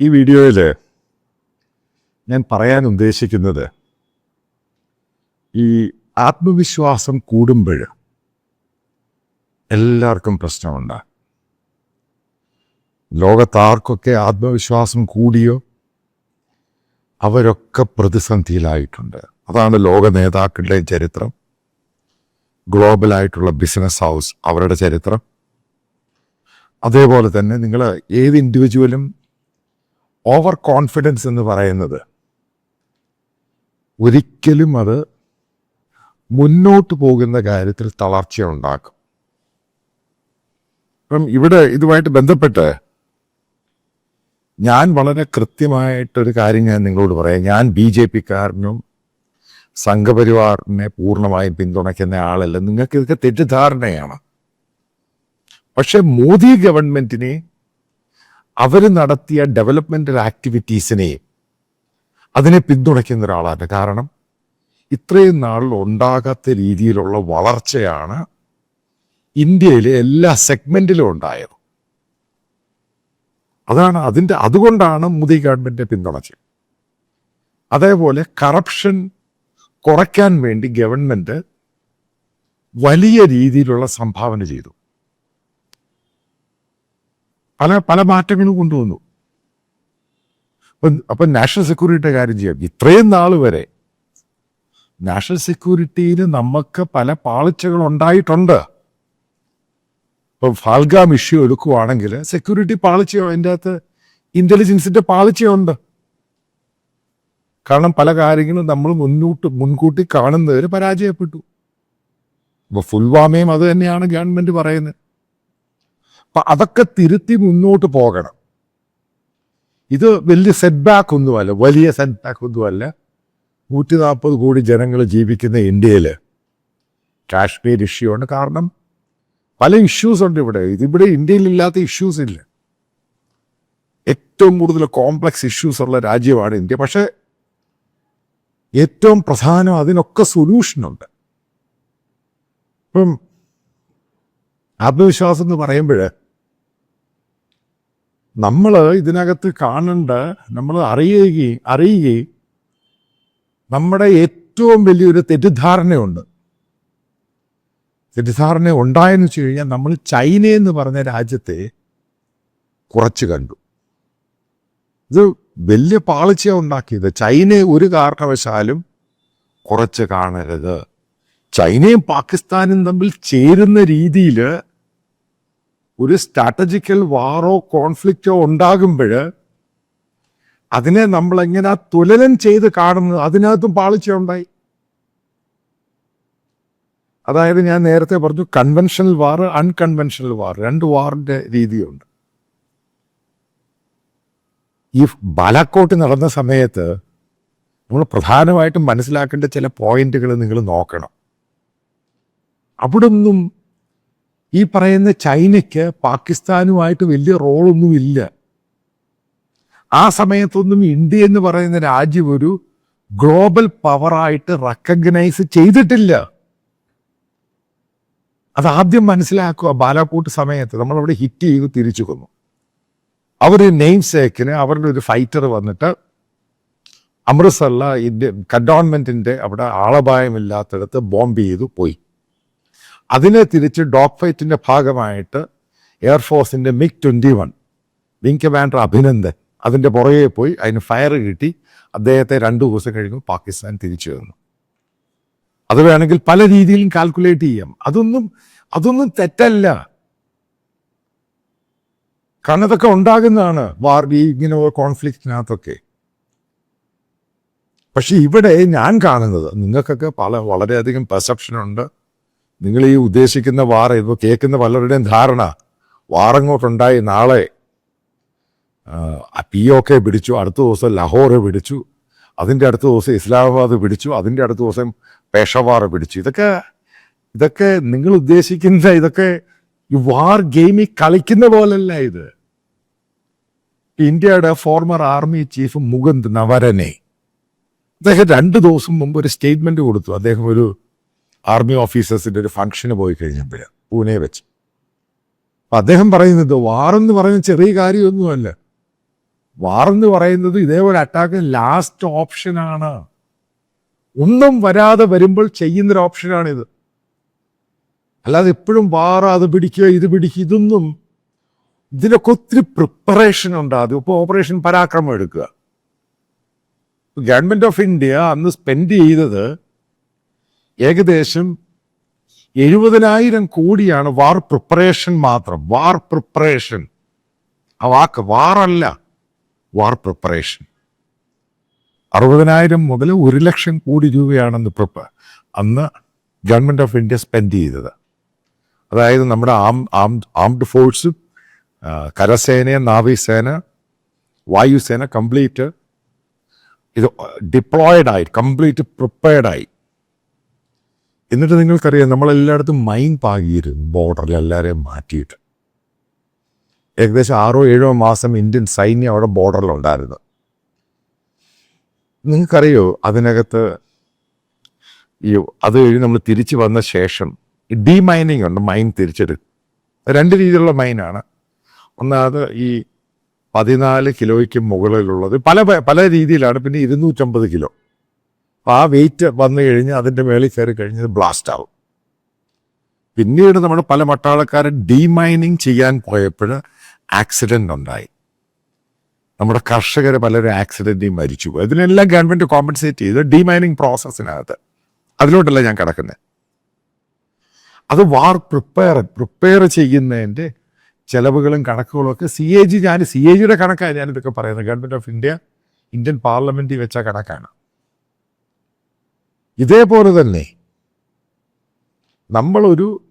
ഈ വീഡിയോയിൽ ഞാൻ പറയാൻ ഉദ്ദേശിക്കുന്നത് ഈ ആത്മവിശ്വാസം കൂടുമ്പോൾ എല്ലാവർക്കും പ്രശ്നമുണ്ട്. ലോകത്താർക്കൊക്കെ ആത്മവിശ്വാസം കൂടിയോ? അവരൊക്കെ പ്രതിസന്ധിയിലായിട്ടുണ്ട്. അതാണ് ലോക നേതാക്കളുടെ ചരിത്രം. ഗ്ലോബലായിട്ടുള്ള ബിസിനസ് ഹൗസ് അവരുടെ ചരിത്രം. അതേപോലെ തന്നെ നിങ്ങൾ ഏത് ഇൻഡിവിജ്വലും ഓവർ കോൺഫിഡൻസ് എന്ന് പറയുന്നത്. ഒരിക്കലും അത് മുന്നോട്ട് പോകുന്ന കാര്യത്തിൽ തളർച്ച ഉണ്ടാക്കും അപ്പം ഇവിടെ ഇതുമായിട്ട് ബന്ധപ്പെട്ട് ഞാൻ വളരെ കൃത്യമായിട്ടൊരു കാര്യം ഞാൻ നിങ്ങളോട് പറയാം. ഞാൻ ബി ജെ പിക്കാരനും സംഘപരിവാറിനെ പൂർണമായും പിന്തുണയ്ക്കുന്ന ആളല്ല. നിങ്ങൾക്ക് ഇതൊക്കെ തെറ്റിദ്ധാരണയാണ്. പക്ഷെ മോദി ഗവൺമെന്റിനെ അവർ നടത്തിയ ഡെവലപ്മെന്റൽ ആക്ടിവിറ്റീസിനെ അതിനെ പിന്തുണയ്ക്കുന്ന ഒരാളാണ്. കാരണം ഇത്രയും നാളിൽ ഉണ്ടാകാത്ത രീതിയിലുള്ള വളർച്ചയാണ് ഇന്ത്യയിലെ എല്ലാ സെഗ്മെന്റിലും ഉണ്ടായത്. അതാണ് അതിന്റെ അതുകൊണ്ടാണ് മോദി ഗവൺമെന്റിനെ പിന്തുണച്ചത്. അതേപോലെ കറപ്ഷൻ കുറയ്ക്കാൻ വേണ്ടി ഗവൺമെന്റ് വലിയ രീതിയിലുള്ള സംഭാവന ചെയ്തു. പല പല മാറ്റങ്ങളും കൊണ്ടുവന്നു. അപ്പം അപ്പം നാഷണൽ സെക്യൂരിറ്റിയുടെ കാര്യം ചെയ്യാം. ഇത്രയും നാൾ വരെ നാഷണൽ സെക്യൂരിറ്റിയിൽ നമുക്ക് പല പാളിച്ചകൾ ഉണ്ടായിട്ടുണ്ട്. ഇപ്പം ഫാൽഗാം ഇഷ്യൂ എടുക്കുവാണെങ്കിൽ സെക്യൂരിറ്റി പാളിച്ചയോ? അതിന്റെ അകത്ത് ഇന്റലിജൻസിന്റെ പാളിച്ചയുണ്ട് കാരണം പല കാര്യങ്ങളും നമ്മൾ മുന്നോട്ട് മുൻകൂട്ടി കാണുന്നവർ പരാജയപ്പെട്ടു. അപ്പോൾ ഫുൽവാമയും അത് തന്നെയാണ് ഗവൺമെന്റ് പറയുന്നത്. അപ്പൊ അതൊക്കെ തിരുത്തി മുന്നോട്ട് പോകണം. ഇത് വലിയ സെറ്റ് ബാക്ക് ഒന്നുമല്ല വലിയ സെറ്റ് ബാക്ക് ഒന്നുമല്ല. നൂറ്റി നാൽപ്പത് കോടി ജനങ്ങൾ ജീവിക്കുന്ന ഇന്ത്യയിൽ കാശ്മീർ ഇഷ്യൂ ഉണ്ട് കാരണം പല ഇഷ്യൂസ് ഉണ്ട് ഇവിടെ. ഇതിവിടെ ഇന്ത്യയിൽ ഇല്ലാത്ത ഇഷ്യൂസ് ഇല്ല. ഏറ്റവും കൂടുതൽ കോംപ്ലക്സ് ഇഷ്യൂസ് ഉള്ള രാജ്യമാണ് ഇന്ത്യ. പക്ഷേ ഏറ്റവും പ്രധാനം അതിനൊക്കെ സൊല്യൂഷനുണ്ട് ഇപ്പം ആത്മവിശ്വാസം എന്ന് പറയുമ്പോൾ നമ്മൾ ഇതിനകത്ത് കാണേണ്ട നമ്മൾ അറിയുകയും അറിയുകയും നമ്മുടെ ഏറ്റവും വലിയൊരു തെറ്റിദ്ധാരണയുണ്ട്. തെറ്റിദ്ധാരണ ഉണ്ടായെന്ന് വെച്ച് കഴിഞ്ഞാൽ നമ്മൾ ചൈന എന്ന് പറഞ്ഞ രാജ്യത്തെ കുറച്ച് കണ്ടു. ഇത് വലിയ പാളിച്ച ഉണ്ടാക്കിയത്. ചൈന ഒരു കാരണവശാലും കുറച്ച് കാണരുത്. ചൈനയും പാകിസ്ഥാനും തമ്മിൽ ചേരുന്ന രീതിയിൽ ഒരു സ്ട്രാറ്റജിക്കൽ വാറോ കോൺഫ്ലിക്റ്റോ ഉണ്ടാകുമ്പോൾ അതിനെ നമ്മൾ എങ്ങനെ തുലനം ചെയ്ത് കാണുന്നത് അതിനകത്തും പാളിച്ച ഉണ്ടായി അതായത് ഞാൻ നേരത്തെ പറഞ്ഞു കൺവെൻഷണൽ വാർ അൺകൺവെൻഷണൽ വാർ രണ്ട് വാറിന്റെ രീതിയുണ്ട്. ഈ ബാലാക്കോട്ട് നടന്ന സമയത്ത് നമ്മൾ പ്രധാനമായിട്ടും മനസ്സിലാക്കേണ്ട ചില പോയിന്റുകൾ നിങ്ങൾ നോക്കണം. അവിടെ ഒന്നും ഈ പറയുന്ന ചൈനയ്ക്ക് പാകിസ്ഥാനുമായിട്ട് വലിയ റോളൊന്നുമില്ല. ആ സമയത്തൊന്നും ഇന്ത്യ എന്ന് പറയുന്ന രാജ്യം ഒരു ഗ്ലോബൽ പവറായിട്ട് റെക്കഗ്നൈസ് ചെയ്തിട്ടില്ല. അത് ആദ്യം മനസ്സിലാക്കുക ബാലാക്കോട്ട് സമയത്ത് നമ്മളവിടെ ഹിറ്റ് ചെയ്ത് തിരിച്ചു കൊന്നു. അവർ നെയിം സേക്കിന് അവരുടെ ഒരു ഫൈറ്റർ വന്നിട്ട് അമൃത്സറിലെ ഇന്ത്യ കണ്ടോൺമെന്റിന്റെ അവിടെ ആളപായമില്ലാത്തടത്ത് ബോംബ് ചെയ്തു പോയി. അതിനെ തിരിച്ച് ഡോഗ് ഫൈറ്റിന്റെ ഭാഗമായിട്ട് എയർഫോഴ്സിന്റെ MiG twenty one wing commander Abhinandan അതിന്റെ പുറകെ പോയി അതിന് ഫയർ കിട്ടി. അദ്ദേഹത്തെ രണ്ട് ദിവസം കഴിഞ്ഞു പാകിസ്ഥാൻ തിരിച്ചു വന്നു അത് വേണമെങ്കിൽ പല രീതിയിലും കാൽക്കുലേറ്റ് ചെയ്യാം. അതൊന്നും അതൊന്നും തെറ്റല്ല. കാരണം ഇതൊക്കെ ഉണ്ടാകുന്നതാണ് വാർ ഇങ്ങനെ കോൺഫ്ലിക്റ്റിനകത്തൊക്കെ പക്ഷെ ഇവിടെ ഞാൻ കാണുന്നത് നിങ്ങൾക്കൊക്കെ പല വളരെയധികം പെർസെപ്ഷൻ ഉണ്ട്. നിങ്ങൾ ഈ ഉദ്ദേശിക്കുന്ന വാറ ഇപ്പോൾ കേൾക്കുന്ന പലരുടെയും ധാരണ വാറങ്ങോട്ടുണ്ടായി നാളെ. പി ഒ കെ പിടിച്ചു അടുത്ത ദിവസം ലാഹോറ് പിടിച്ചു അതിന്റെ അടുത്ത ദിവസം ഇസ്ലാമാബാദ് പിടിച്ചു അതിന്റെ അടുത്ത ദിവസം പേഷവാർ പിടിച്ചു. ഇതൊക്കെ ഇതൊക്കെ നിങ്ങൾ ഉദ്ദേശിക്കുന്ന ഇതൊക്കെ ഈ വാർ ഗെയിമിൽ കളിക്കുന്ന പോലല്ല ഇത്. ഇന്ത്യയുടെ former army chief Mukund Naravane. അദ്ദേഹം രണ്ട് ദിവസം മുമ്പ് ഒരു സ്റ്റേറ്റ്മെന്റ് കൊടുത്തു. അദ്ദേഹം ഒരു ആർമി ഓഫീസേഴ്സിന്റെ ഒരു ഫംഗ്ഷന് പോയി കഴിഞ്ഞപ്പോൾ പൂനെ വെച്ച്. അപ്പം അദ്ദേഹം പറയുന്നത് വാറെന്ന് പറയുന്ന ചെറിയ കാര്യമൊന്നുമല്ല. വാറെന്ന് പറയുന്നത് ഇതേപോലെ അറ്റാക്ക് ലാസ്റ്റ് ഓപ്ഷനാണ് ഒന്നും വരാതെ വരുമ്പോൾ ചെയ്യുന്നൊരു ഓപ്ഷനാണിത് അല്ലാതെ എപ്പോഴും വാറ അത് പിടിക്കുക ഇത് പിടിക്കുക ഇതൊന്നും ഇതിനൊക്കെ ഒത്തിരി പ്രിപ്പറേഷൻ ഉണ്ടാകും ഇപ്പോൾ ഓപ്പറേഷൻ പരാക്രമം എടുക്കുക. ഗവൺമെന്റ് ഓഫ് ഇന്ത്യ അന്ന് സ്പെൻഡ് ചെയ്തത് ഏകദേശം എഴുപതിനായിരം കോടിയാണ് വാർ പ്രിപ്പറേഷൻ മാത്രം. War preparation. ആ വാക്ക് വാറല്ല വാർ പ്രിപ്പറേഷൻ. അറുപതിനായിരം മുതൽ ഒരു ലക്ഷം കോടി രൂപയാണെന്ന് പ്രിപ്പ അന്ന് ഗവൺമെന്റ് ഓഫ് ഇന്ത്യ സ്പെൻഡ് ചെയ്തത്. അതായത് നമ്മുടെ ആം ആം ആംഡ് ഫോഴ്സ് കരസേന നാവികസേന വായുസേന കംപ്ലീറ്റ് ഇത് ഡിപ്ലോയിഡ് കംപ്ലീറ്റ് പ്രിപ്പയർഡ് എന്നിട്ട് നിങ്ങൾക്കറിയാം നമ്മളെല്ലായിടത്തും മൈൻ പാകിയിരുന്നു ബോർഡറിൽ എല്ലാവരെയും മാറ്റിയിട്ട്. ഏകദേശം ആറോ ഏഴോ മാസം ഇന്ത്യൻ സൈന്യം അവിടെ ബോർഡറിലുണ്ടായിരുന്നു നിങ്ങൾക്കറിയോ അതിനകത്ത് ഈ അത് കഴിഞ്ഞ് നമ്മൾ തിരിച്ചു വന്ന ശേഷം ഡീമൈനിങ് ഉണ്ട് മൈൻ തിരിച്ചെടുക്കും രണ്ട് രീതിയിലുള്ള മൈനാണ് ഒന്നാമത് ഈ പതിനാല് കിലോയ്ക്ക് മുകളിലുള്ളത്. പല പല രീതിയിലാണ്. പിന്നെ ഇരുന്നൂറ്റമ്പത് കിലോ. ആ വെയിറ്റ് വന്നു കഴിഞ്ഞ് അതിന്റെ മേളിൽ കയറി കഴിഞ്ഞത് ബ്ലാസ്റ്റ് ആവും. പിന്നീട് നമ്മൾ പല പട്ടാളക്കാരൻ ഡീമൈനിങ് ചെയ്യാൻ പോയപ്പോൾ ആക്സിഡന്റ് ഉണ്ടായി. നമ്മുടെ കർഷകർ പലരും ആക്സിഡന്റിൽ മരിച്ചു പോയി. ഇതിനെല്ലാം ഗവൺമെന്റ് കോമ്പൻസേറ്റ് ചെയ്ത്. ഡീമൈനിങ് പ്രോസസ്സിനകത്ത് അതിലോട്ടല്ല ഞാൻ കിടക്കുന്നത് അത് വാർ പ്രിപ്പയർ പ്രിപ്പയർ ചെയ്യുന്നതിന്റെ ചിലവുകളും കണക്കുകളും ഒക്കെ സി എ ജി ഞാൻ സി എ ജിയുടെ കണക്കാണ് ഞാനിതൊക്കെ പറയുന്നത്. ഗവൺമെന്റ് ഓഫ് ഇന്ത്യ ഇന്ത്യൻ പാർലമെന്റിൽ വെച്ച കണക്കാണ്. ഇതേപോലെ തന്നെ നമ്മളൊരു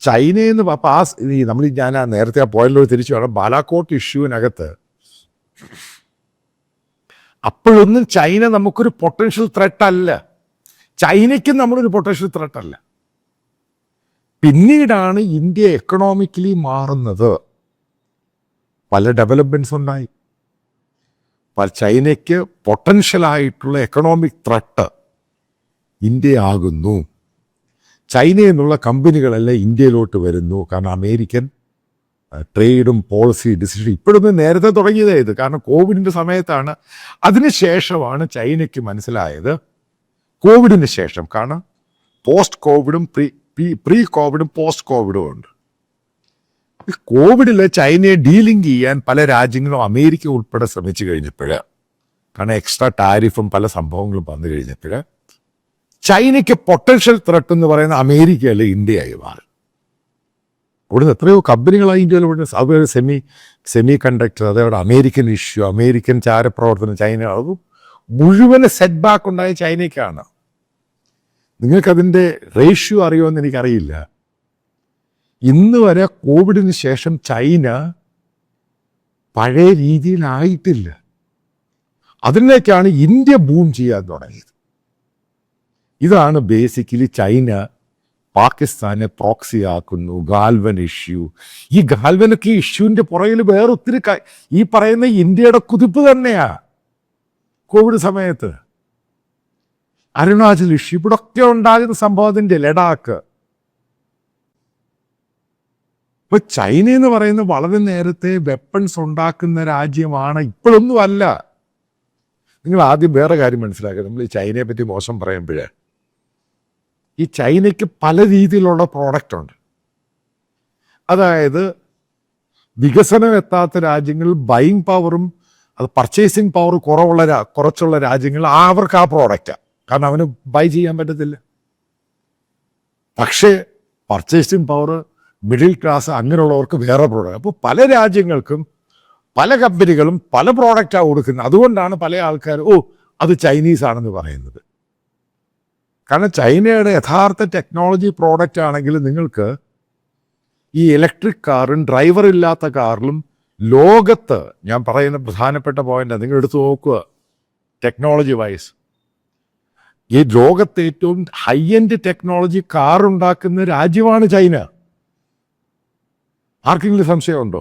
ചൈനയിൽ നിന്ന് അപ്പം ആ നമ്മൾ ഞാൻ ആ നേരത്തെ ആ പോയിന്റിലോട്ട് തിരിച്ചു വേണം ബാലാക്കോട്ട് ഇഷ്യൂവിനകത്ത് അപ്പോഴൊന്നും ചൈന നമുക്കൊരു പൊട്ടൻഷ്യൽ ത്രെട്ട് അല്ല. ചൈനയ്ക്കും നമ്മളൊരു പൊട്ടൻഷ്യൽ ത്രെട്ട് അല്ല. പിന്നീടാണ് ഇന്ത്യ എക്കണോമിക്കലി മാറുന്നത്. പല ഡെവലപ്മെന്റ്സ് ഉണ്ടായി. ചൈനയ്ക്ക് പൊട്ടൻഷ്യൽ ആയിട്ടുള്ള എക്കണോമിക് ത്രട്ട് ഇന്ത്യ ആകുന്നു ചൈനയിൽ നിന്നുള്ള കമ്പനികളെല്ലാം ഇന്ത്യയിലോട്ട് വരുന്നു. കാരണം അമേരിക്കൻ ട്രേഡും പോളിസി ഡിസിഷൻ ഇപ്പോഴൊന്നും നേരത്തെ തുടങ്ങിയതേ ഇത്. കാരണം കോവിഡിന്റെ സമയത്താണ്. അതിനുശേഷമാണ് ചൈനയ്ക്ക് മനസ്സിലായത് കോവിഡിന് ശേഷം. കാരണം പോസ്റ്റ് കോവിഡും പ്രീ പ്രീ കോവിഡും പോസ്റ്റ് കോവിഡും ഉണ്ട് കോവിഡിൽ ചൈനയെ ഡീലിംഗ് ചെയ്യാൻ പല രാജ്യങ്ങളും അമേരിക്ക ഉൾപ്പെടെ ശ്രമിച്ചു കഴിഞ്ഞപ്പോൾ കാരണം എക്സ്ട്രാ ടാരിഫും പല സംഭവങ്ങളും വന്നു കഴിഞ്ഞപ്പോൾ ചൈനയ്ക്ക് പൊട്ടൻഷ്യൽ ത്രട്ട് എന്ന് പറയുന്ന അമേരിക്കയല്ല ഇന്ത്യയായി മാറി ഇവിടുന്ന് എത്രയോ കമ്പനികളായി ഇന്ത്യയിൽ ഇവിടെ അതുപോലെ സെമി സെമി കണ്ടക്ടർ അതേപോലെ അമേരിക്കൻ ഇഷ്യൂ അമേരിക്കൻ ചാരപ്രവർത്തനം ചൈന അത് മുഴുവൻ സെറ്റ് ബാക്ക് ഉണ്ടായ ചൈനയ്ക്കാണ്. നിങ്ങൾക്കതിന്റെ റേഷ്യോ അറിയുമെന്ന് എനിക്കറിയില്ല. ഇന്ന് വരെ കോവിഡിന് ശേഷം ചൈന പഴയ രീതിയിലായിട്ടില്ല. അതിലേക്കാണ് ഇന്ത്യ ബൂം ചെയ്യാൻ തുടങ്ങിയത്. ഇതാണ് ബേസിക്കലി ചൈന പാകിസ്ഥാനെ പ്രോക്സി ആക്കുന്നു ഗാൽവൻ ഇഷ്യൂ ഈ ഗാൽവനൊക്കെ ഇഷ്യൂവിന്റെ പുറകിൽ വേറെ ഒത്തിരി ഈ പറയുന്ന ഇന്ത്യയുടെ കുതിപ്പ് തന്നെയാ കോവിഡ് സമയത്ത്. അരുണാചൽ ഇഷ്യൂ ഇവിടൊക്കെ ഉണ്ടാകുന്ന സംഭവത്തിന്റെ ലഡാക്ക്. ഇപ്പൊ ചൈന എന്ന് പറയുന്നത് വളരെ നേരത്തെ വെപ്പൺസ് ഉണ്ടാക്കുന്ന രാജ്യമാണ് ഇപ്പോഴൊന്നും അല്ല നിങ്ങൾ ആദ്യം വേറെ കാര്യം മനസ്സിലാക്കുക നമ്മൾ ഈ ചൈനയെ പറ്റി മോശം പറയുമ്പോഴേ ഈ ചൈനയ്ക്ക് പല രീതിയിലുള്ള പ്രോഡക്റ്റ് ഉണ്ട്. അതായത് വികസനം എത്താത്ത രാജ്യങ്ങളിൽ ബൈങ് പവറും അത് പർച്ചേസിങ് പവർ കുറവുള്ള കുറച്ചുള്ള രാജ്യങ്ങൾ അവർക്ക് ആ പ്രോഡക്റ്റാണ് കാരണം അവന് ബൈ ചെയ്യാൻ പറ്റത്തില്ല. പക്ഷേ പർച്ചേസിങ് പവർ മിഡിൽ ക്ലാസ് അങ്ങനെയുള്ളവർക്ക് വേറെ പ്രോഡക്റ്റ് അപ്പോൾ പല രാജ്യങ്ങൾക്കും പല കമ്പനികളും പല പ്രോഡക്റ്റാണ് കൊടുക്കുന്നത്. അതുകൊണ്ടാണ് പല ആൾക്കാർ ഓ അത് ചൈനീസ് ആണെന്ന് പറയുന്നത്. കാരണം ചൈനയുടെ യഥാർത്ഥ ടെക്നോളജി പ്രോഡക്റ്റ് ആണെങ്കിൽ നിങ്ങൾക്ക് ഈ ഇലക്ട്രിക് കാറും ഡ്രൈവർ ഇല്ലാത്ത കാറിലും ലോകത്ത് ഞാൻ പറയുന്ന പ്രധാനപ്പെട്ട പോയിന്റ് നിങ്ങൾ എടുത്തു നോക്കുക ടെക്നോളജി വൈസ് ഈ ലോകത്തെ ഏറ്റവും ഹൈ എൻഡ് ടെക്നോളജി കാർ ഉണ്ടാക്കുന്ന രാജ്യമാണ് ചൈന. ആർക്കെങ്കിലും സംശയമുണ്ടോ?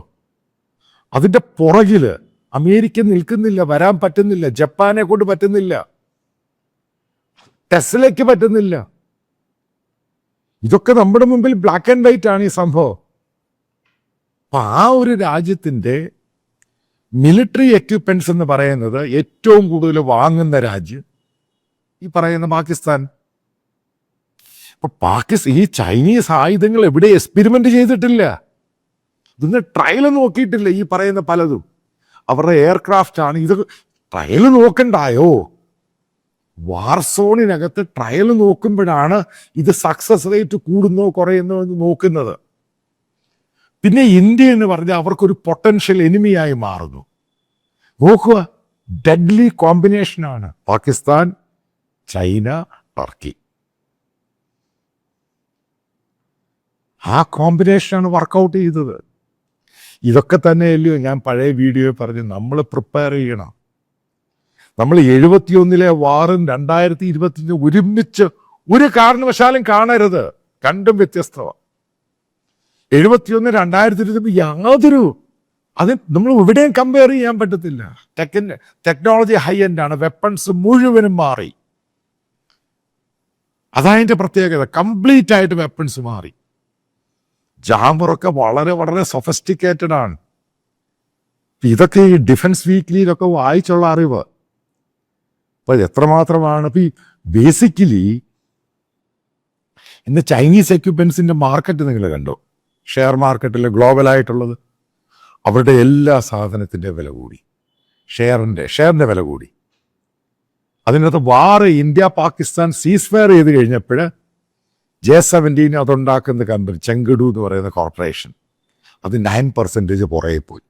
അതിന്റെ പുറകിൽ അമേരിക്ക നിൽക്കുന്നില്ല വരാൻ പറ്റുന്നില്ല ജപ്പാനെ കൊണ്ട് പറ്റുന്നില്ല. ടെസ്ലയ്ക്ക് പറ്റുന്നില്ല. ഇതൊക്കെ നമ്മുടെ മുമ്പിൽ ബ്ലാക്ക് ആൻഡ് വൈറ്റ് ആണ് ഈ സംഭവം. അപ്പൊ ആ ഒരു രാജ്യത്തിന്റെ മിലിറ്ററി എക്യുപ്മെന്റ്സ് എന്ന് പറയുന്നത് ഏറ്റവും കൂടുതൽ വാങ്ങുന്ന രാജ്യം ഈ പറയുന്ന പാകിസ്ഥാൻ. ഇപ്പൊ പാകിസ്ഥാൻ ഈ ചൈനീസ് ആയുധങ്ങൾ എവിടെ എക്സ്പെരിമെന്റ് ചെയ്തിട്ടില്ല. ഇതൊന്ന് ട്രയൽ നോക്കിയിട്ടില്ല ഈ പറയുന്ന പലതും. അവരുടെ എയർക്രാഫ്റ്റ് ആണ്. ഇത് ട്രയൽ നോക്കണ്ടായോ? വാർസോണിനകത്ത് ട്രയൽ നോക്കുമ്പോഴാണ് ഇത് സക്സസ് റേറ്റ് കൂടുന്നോ കുറയുന്നോ എന്ന് നോക്കുന്നത്. പിന്നെ ഇന്ത്യ എന്ന് പറഞ്ഞാൽ അവർക്കൊരു പൊട്ടൻഷ്യൽ എനിമിയായി മാറുന്നു. നോക്കുക ഡെഡ്ലി കോമ്പിനേഷനാണ് പാകിസ്ഥാൻ ചൈന ടർക്കി ആ കോമ്പിനേഷനാണ് വർക്കൗട്ട് ചെയ്തത്. ഇതൊക്കെ തന്നെയല്ലയോ ഞാൻ പഴയ വീഡിയോ പറഞ്ഞു നമ്മൾ പ്രിപ്പയർ ചെയ്യണം. നമ്മൾ എഴുപത്തിയൊന്നിലെ വാറും രണ്ടായിരത്തി ഇരുപത്തിയഞ്ച് ഒരുമിച്ച് ഒരു കാരണവശാലും കാണരുത്. കണ്ടും വ്യത്യസ്തമാണ് എഴുപത്തിയൊന്ന് രണ്ടായിരത്തി ഇരുപത്തി യാതൊരു അത് നമ്മൾ എവിടെയും കമ്പയർ ചെയ്യാൻ പറ്റത്തില്ല. ടെക്ന ടെക്നോളജി ഹൈ എൻഡ് ആണ്. വെപ്പൺസ് മുഴുവനും മാറി. അതതിന്റെ പ്രത്യേകത. കംപ്ലീറ്റ് ആയിട്ട് വെപ്പൺസ് മാറി. ജാമറൊക്കെ വളരെ വളരെ സൊഫസ്റ്റിക്കേറ്റഡ് ആണ്. ഇതൊക്കെ ഈ ഡിഫൻസ് വീക്ക്ലിയിലൊക്കെ വായിച്ചുള്ള അറിവ്. അപ്പൊ ഇത് എത്രമാത്രമാണ് ഇപ്പൊ ഈ ബേസിക്കലി ഇന്ന് ചൈനീസ് എക്യുപ്മെന്റ്സിന്റെ മാർക്കറ്റ് നിങ്ങൾ കണ്ടോ? ഷെയർ മാർക്കറ്റിൽ ഗ്ലോബലായിട്ടുള്ളത് അവരുടെ എല്ലാ സാധനത്തിന്റെ വില കൂടി. ഷെയറിന്റെ ഷെയറിന്റെ വില കൂടി. അതിനകത്ത് war India Pakistan ceasefire ചെയ്ത് കഴിഞ്ഞപ്പോൾ ജെ സെവന്റീൻ അതുണ്ടാക്കുന്ന കമ്പനി ചെങ്കടു എന്ന് പറയുന്ന കോർപ്പറേഷൻ അത് നയൻ പെർസെന്റേജ് പുറകെ പോയി.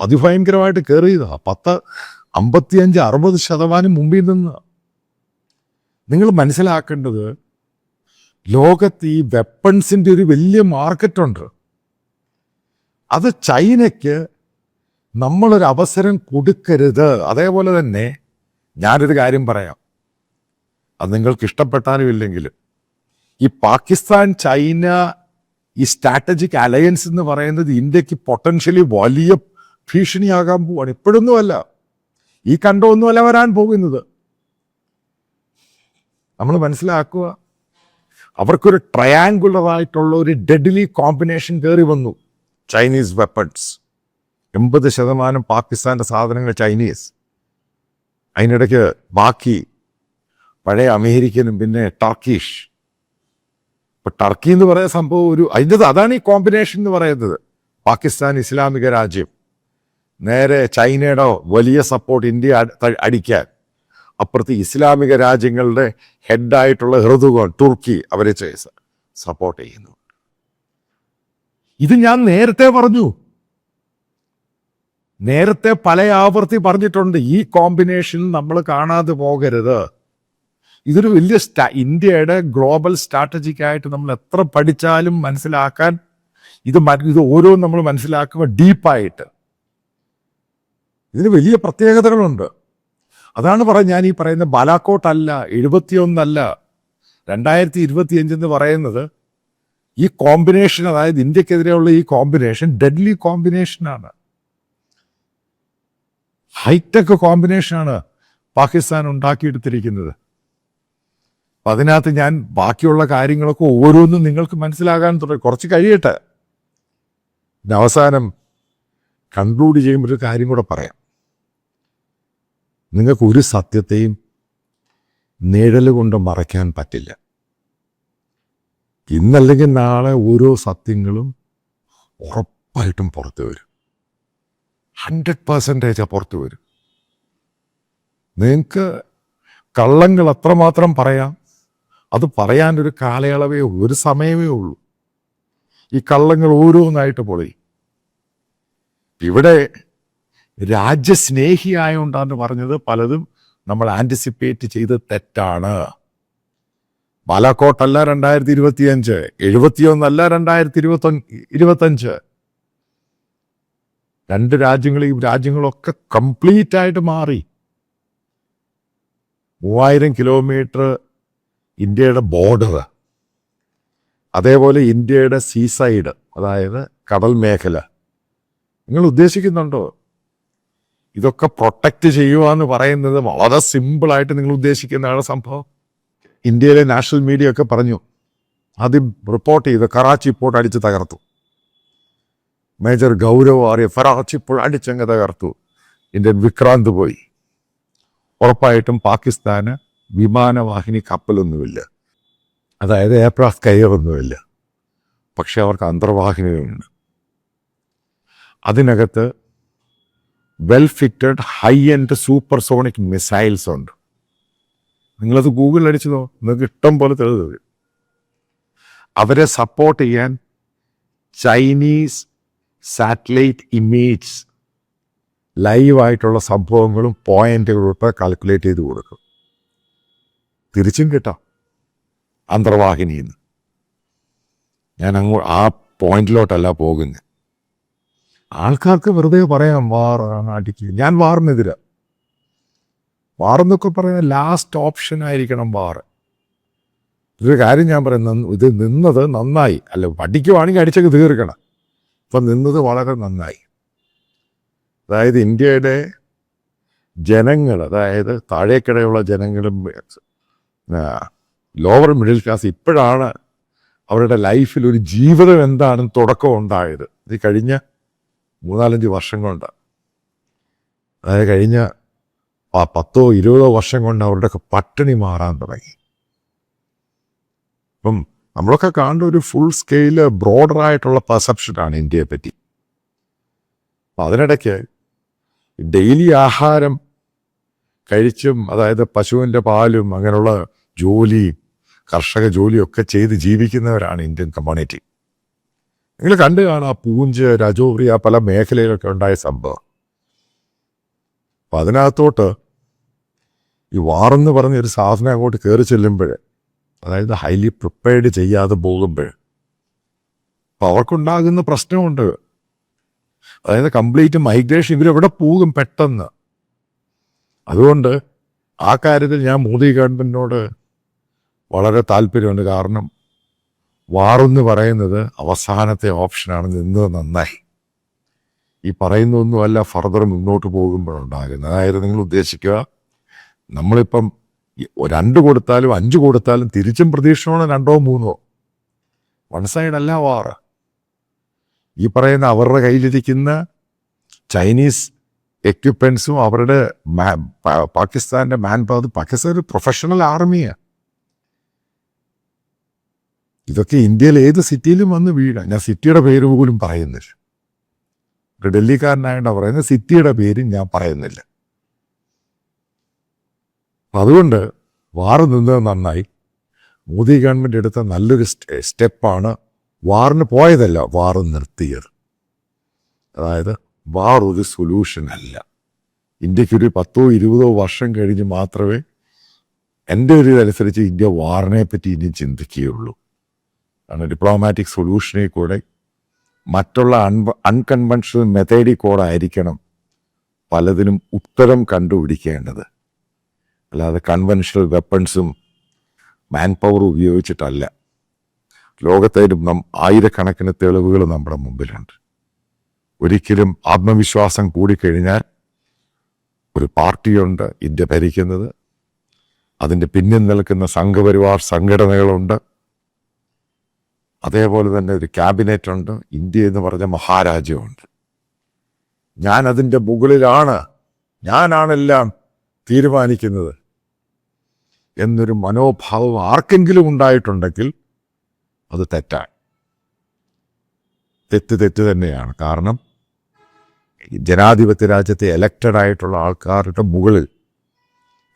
അതിഭയങ്കരമായിട്ട് കയറിയതാണ് പത്ത് അമ്പത്തിയഞ്ച് അറുപത് ശതമാനം മുമ്പിൽ നിന്ന്. നിങ്ങൾ മനസ്സിലാക്കേണ്ടത് ലോകത്ത് ഈ വെപ്പൺസിന്റെ ഒരു വലിയ മാർക്കറ്റുണ്ട്. അത് ചൈനയ്ക്ക് നമ്മളൊരു അവസരം കൊടുക്കരുത്. അതേപോലെ തന്നെ ഞാനൊരു കാര്യം പറയാം. അത് നിങ്ങൾക്ക് ഇഷ്ടപ്പെട്ടാലും ഇല്ലെങ്കിലും ഈ പാകിസ്ഥാൻ ചൈന ഈ സ്ട്രാറ്റജിക് അലയൻസ് എന്ന് പറയുന്നത് ഇന്ത്യയ്ക്ക് പൊട്ടൻഷ്യലി വലിയ ഭീഷണിയാകാൻ പോവാണ്. ഇപ്പോഴൊന്നുമല്ല. ഈ കണ്ടൊന്നുമല്ല വരാൻ പോകുന്നത്. നമ്മൾ മനസ്സിലാക്കുക അവർക്കൊരു ട്രയാങ്കുലറായിട്ടുള്ള ഒരു ഡെഡ്ലി കോമ്പിനേഷൻ കയറി വന്നു. ചൈനീസ് വെപ്പൺസ് എൺപത് ശതമാനം പാകിസ്ഥാന്റെ സാധനങ്ങൾ ചൈനീസ് അതിനിടയ്ക്ക് ബാക്കി പഴയ അമേരിക്കനും പിന്നെ ടർക്കീഷ് ഇപ്പൊ ടർക്കി എന്ന് പറയുന്ന സംഭവം ഒരു അതിന്റെ അതാണ് ഈ കോമ്പിനേഷൻ എന്ന് പറയുന്നത്. പാകിസ്ഥാൻ ഇസ്ലാമിക രാജ്യം. നേരെ ചൈനയുടെ വലിയ സപ്പോർട്ട് ഇന്ത്യ അടിക്കാൻ. അപ്പുറത്ത് ഇസ്ലാമിക രാജ്യങ്ങളുടെ ഹെഡായിട്ടുള്ള ഹൃദുഗോൺ തുർക്കി അവരെ സപ്പോർട്ട് ചെയ്യുന്നു. ഇത് ഞാൻ നേരത്തെ പറഞ്ഞു. നേരത്തെ പല ആവർത്തി പറഞ്ഞിട്ടുണ്ട്. ഈ കോമ്പിനേഷൻ നമ്മൾ കാണാതെ പോകരുത്. ഇതൊരു വലിയ സ്റ്റാ ഇന്ത്യയുടെ ഗ്ലോബൽ സ്ട്രാറ്റജിക്കായിട്ട് നമ്മൾ എത്ര പഠിച്ചാലും മനസ്സിലാക്കാൻ ഇത് ഇത് ഓരോ നമ്മൾ മനസ്സിലാക്കുമ്പോൾ ഡീപ്പായിട്ട് ഇതിന് വലിയ പ്രത്യേകതകളുണ്ട്. അതാണ് പറഞ്ഞ ഞാൻ ഈ പറയുന്ന ബാലാക്കോട്ട് അല്ല എഴുപത്തിയൊന്നല്ല രണ്ടായിരത്തി ഇരുപത്തി എന്ന് പറയുന്നത് ഈ കോമ്പിനേഷൻ അതായത് ഇന്ത്യക്കെതിരെയുള്ള ഈ കോമ്പിനേഷൻ ഡെഡ്ലി കോമ്പിനേഷനാണ്. ഹൈടെക് കോമ്പിനേഷനാണ് പാകിസ്ഥാൻ ഉണ്ടാക്കിയെടുത്തിരിക്കുന്നത്. അപ്പം അതിനകത്ത് ഞാൻ ബാക്കിയുള്ള കാര്യങ്ങളൊക്കെ ഓരോന്നും നിങ്ങൾക്ക് മനസ്സിലാകാൻ തുടങ്ങി. കുറച്ച് കഴിയട്ടെ. അവസാനം കൺക്ലൂഡ് ചെയ്യുമ്പോൾ ഒരു കാര്യം കൂടെ പറയാം. നിങ്ങൾക്ക് ഒരു സത്യത്തെയും നിഴൽ കൊണ്ട് മറയ്ക്കാൻ പറ്റില്ല. ഇന്നല്ലെങ്കിൽ നാളെ ഓരോ സത്യങ്ങളും ഉറപ്പായിട്ടും പുറത്തു വരും. ഹൺഡ്രഡ് പെർസെന്റേജ് പുറത്തു വരും. നിങ്ങൾക്ക് കള്ളങ്ങൾ അത്രമാത്രം പറയാം. അത് പറയാൻ ഒരു കാലയളവേ ഒരു സമയമേ ഉള്ളൂ. ഈ കള്ളങ്ങൾ ഓരോന്നായിട്ട് പൊളി. ഇവിടെ രാജ്യസ്നേഹിയായോണ്ടാന്ന് പറഞ്ഞത് പലതും നമ്മൾ ആന്റിസിപ്പേറ്റ് ചെയ്ത് തെറ്റാണ്. ബാലാക്കോട്ടല്ല രണ്ടായിരത്തി ഇരുപത്തിയഞ്ച് എഴുപത്തിയൊന്നല്ല രണ്ടായിരത്തി ഇരുപത്തി ഇരുപത്തഞ്ച്. രണ്ട് രാജ്യങ്ങൾ ഈ രാജ്യങ്ങളൊക്കെ കംപ്ലീറ്റ് ആയിട്ട് മാറി. മൂവായിരം കിലോമീറ്റർ ഇന്ത്യയുടെ ബോർഡർ അതേപോലെ ഇന്ത്യയുടെ സീസൈഡ് അതായത് കടൽ മേഖല നിങ്ങൾ ഉദ്ദേശിക്കുന്നുണ്ടോ? ഇതൊക്കെ പ്രൊട്ടക്റ്റ് ചെയ്യുക എന്ന് പറയുന്നത് വളരെ സിമ്പിളായിട്ട് നിങ്ങൾ ഉദ്ദേശിക്കുന്നതാണ് സംഭവം. ഇന്ത്യയിലെ നാഷണൽ മീഡിയ ഒക്കെ പറഞ്ഞു ആദ്യം റിപ്പോർട്ട് ചെയ്ത് കറാച്ചി പോർട്ട് അടിച്ച് തകർത്തു. മേജർ ഗൗരവ് ആറിയ ഫറാച്ചിപ്പോൾ അടിച്ചങ്ങ് തകർത്തു. ഇന്ത്യൻ വിക്രാന്ത് പോയി. ഉറപ്പായിട്ടും പാകിസ്ഥാന് വിമാനവാഹിനി കപ്പലൊന്നുമില്ല. അതായത് എയർക്രാഫ്റ്റ് കയറൊന്നുമില്ല. പക്ഷെ അവർക്ക് അന്തർവാഹിനികളുണ്ട് അതിനകത്ത് well fitted high end super sonic missiles ഉണ്ട്. നിങ്ങളത് ഗൂഗിളിൽ അടിച്ചു നോ നിങ്ങൾക്ക് ഇഷ്ടം പോലെ തെളിവ് വരും അവരെ സപ്പോർട്ട് ചെയ്യാൻ ചൈനീസ് സാറ്റലൈറ്റ് ഇമേജ് ലൈവായിട്ടുള്ള സംഭവങ്ങളും പോയിന്റുകളും ഒക്കെ കാൽക്കുലേറ്റ് ചെയ്ത് കൊടുക്കും. തിരിച്ചും കേട്ടോ. അന്തർവാഹിനിയിൽ നിന്ന്. ഞാൻ അങ്ങോട്ട് ആ പോയിന്റിലോട്ടല്ല പോകുന്നത്. ആൾക്കാർക്ക് വെറുതെ പറയാം വാർ അടിക്കുക. ഞാൻ വാറിനെതിര. വാർ എന്നൊക്കെ പറയുന്ന ലാസ്റ്റ് ഓപ്ഷൻ ആയിരിക്കണം വാർ ഇതൊരു കാര്യം ഞാൻ പറയുന്നത് ഇത് നിന്നത് നന്നായി. അല്ല വടിക്കുവാണെങ്കിൽ അടിച്ചൊക്കെ തീർക്കണം. ഇപ്പം നിന്നത് വളരെ നന്നായി. അതായത് ഇന്ത്യയുടെ ജനങ്ങൾ അതായത് താഴേക്കിടയുള്ള ജനങ്ങളും ലോവർ മിഡിൽ ക്ലാസ് ഇപ്പോഴാണ് അവരുടെ ലൈഫിൽ ഒരു ജീവിതം എന്താണെന്ന് തുടക്കം ഉണ്ടായത്. ഇത് കഴിഞ്ഞ മൂന്നാലഞ്ച് വർഷം കൊണ്ട് അതായത് കഴിഞ്ഞ ആ പത്തോ ഇരുപതോ വർഷം കൊണ്ട് അവരുടെയൊക്കെ പട്ടിണി മാറാൻ തുടങ്ങി. ഇപ്പം നമ്മളൊക്കെ കാണുന്ന ഒരു ഫുൾ സ്കെയിൽ ബ്രോഡർ ആയിട്ടുള്ള പെർസെപ്ഷനാണ് ഇന്ത്യയെ പറ്റി. അപ്പം അതിനിടയ്ക്ക് ഡെയിലി ആഹാരം കഴിച്ചും അതായത് പശുവിന്റെ പാലും അങ്ങനെയുള്ള ജോലി കർഷക ജോലിയൊക്കെ ചെയ്ത് ജീവിക്കുന്നവരാണ് ഇന്ത്യൻ കമ്മ്യൂണിറ്റി നിങ്ങൾ കണ്ടു കാണാ പൂഞ്ച് രജോറി ആ പല മേഖലയിലൊക്കെ ഉണ്ടായ സംഭവം. അപ്പം അതിനകത്തോട്ട് ഈ വാറെന്ന് പറഞ്ഞ ഒരു സാധനം അങ്ങോട്ട് കയറി ചെല്ലുമ്പോൾ അതായത് ഹൈലി പ്രിപ്പയർഡ് ചെയ്യാതെ പോകുമ്പോൾ അപ്പം അവർക്കുണ്ടാകുന്ന പ്രശ്നമുണ്ട്. അതായത് കംപ്ലീറ്റ് മൈഗ്രേഷൻ ഇവരെവിടെ പോകും പെട്ടെന്ന്. അതുകൊണ്ട് ആ കാര്യത്തിൽ ഞാൻ മോദി ഗവൺമെന്റിനോട് വളരെ താല്പര്യമുണ്ട്. കാരണം വാറെന്ന് പറയുന്നത് അവസാനത്തെ ഓപ്ഷനാണ് നിന്നത് നന്നായി. ഈ പറയുന്നൊന്നുമല്ല ഫർദർ മുന്നോട്ട് പോകുമ്പോഴുണ്ടാകുന്നത്. അതായത് നിങ്ങൾ ഉദ്ദേശിക്കുക നമ്മളിപ്പം രണ്ട് കൊടുത്താലും അഞ്ച് കൊടുത്താലും തിരിച്ചും പ്രതീക്ഷയോടെ രണ്ടോ മൂന്നോ? വൺ സൈഡ് അല്ല വാറ്. ഈ പറയുന്ന അവരുടെ കയ്യിലിരിക്കുന്ന ചൈനീസ് എക്യുപ്മെൻസും അവരുടെ മാ- പാ- പാകിസ്ഥാന്റെ മാൻ പവർ പാകിസ്ഥാൻ ഒരു പ്രൊഫഷണൽ ആർമിയാണ് ഇതൊക്കെ ഇന്ത്യയിൽ ഏത് സിറ്റിയിലും വന്ന് വീഴാം. ഞാൻ സിറ്റിയുടെ പേര് പോലും പറയുന്നില്ല. ഒരു ഡൽഹിക്കാരനായോണ്ടാ പറയുന്നത് സിറ്റിയുടെ പേര് ഞാൻ പറയുന്നില്ല. അതുകൊണ്ട് വാറ് നിന്നത് നന്നായി. മോദി ഗവൺമെന്റ് എടുത്ത നല്ലൊരു സ്റ്റെ- സ്റ്റെപ്പാണ് വാറിന് പോയതല്ല വാറ് നിർത്തിയത്. അതായത് വാർ ഒരു സൊല്യൂഷൻ അല്ല. ഇന്ത്യക്കൊരു പത്തോ ഇരുപതോ വർഷം കഴിഞ്ഞ് മാത്രമേ എന്റെ ഒരു ഇതനുസരിച്ച് ഇന്ത്യ വാറിനെ പറ്റി ഇനി ചിന്തിക്കുകയുള്ളൂ. കാരണം ഡിപ്ലോമാറ്റിക് സൊല്യൂഷനിൽ കൂടെ മറ്റുള്ള അൺ അൺകൺവെൻഷണൽ മെത്തേഡിൽ കൂടെ ആയിരിക്കണം പലതിനും ഉത്തരം കണ്ടുപിടിക്കേണ്ടത്. അല്ലാതെ കൺവെൻഷണൽ വെപ്പൺസും മാൻ പവർ ഉപയോഗിച്ചിട്ടല്ല. ലോകത്തേലും നം ആയിരക്കണക്കിന് തെളിവുകൾ നമ്മുടെ മുമ്പിലുണ്ട്. ഒരിക്കലും ആത്മവിശ്വാസം കൂടിക്കഴിഞ്ഞാൽ ഒരു പാർട്ടിയുണ്ട് ഇന്ത്യ ഭരിക്കുന്നത്. അതിന്റെ പിന്നിൽ നിൽക്കുന്ന സംഘപരിവാർ സംഘടനകളുണ്ട്. അതേപോലെ തന്നെ ഒരു ക്യാബിനറ്റ് ഉണ്ട് ഇന്ത്യ എന്ന് പറഞ്ഞ മഹാരാജ്യമുണ്ട്. ഞാൻ അതിന്റെ മുകളിലാണ് ഞാനാണെല്ലാം തീരുമാനിക്കുന്നത്. എന്നൊരു മനോഭാവം ആർക്കെങ്കിലും ഉണ്ടായിട്ടുണ്ടെങ്കിൽ അത് തെറ്റാണ്. തെറ്റ് തെറ്റ് തന്നെയാണ്. കാരണം ജനാധിപത്യ രാജ്യത്തെ എലക്റ്റഡ് ആയിട്ടുള്ള ആൾക്കാരുടെ മുകളിൽ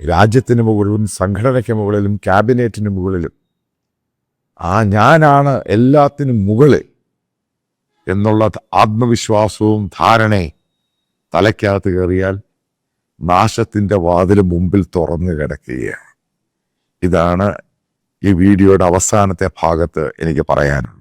രാജ്യത്തിന് മുകളിലും സംഘടനയ്ക്ക് മുകളിലും ക്യാബിനറ്റിന് മുകളിലും ആ ഞാനാണ് എല്ലാത്തിനും മുകളിൽ എന്നുള്ള ആത്മവിശ്വാസവും ധാരണയും തലയ്ക്കകത്ത് കയറിയാൽ നാശത്തിന്റെ വാതിൽ മുമ്പിൽ തുറന്നു കിടക്കുകയാണ്. ഇതാണ് ഈ വീഡിയോയുടെ അവസാനത്തെ ഭാഗത്ത് എനിക്ക് പറയാനുള്ളത്.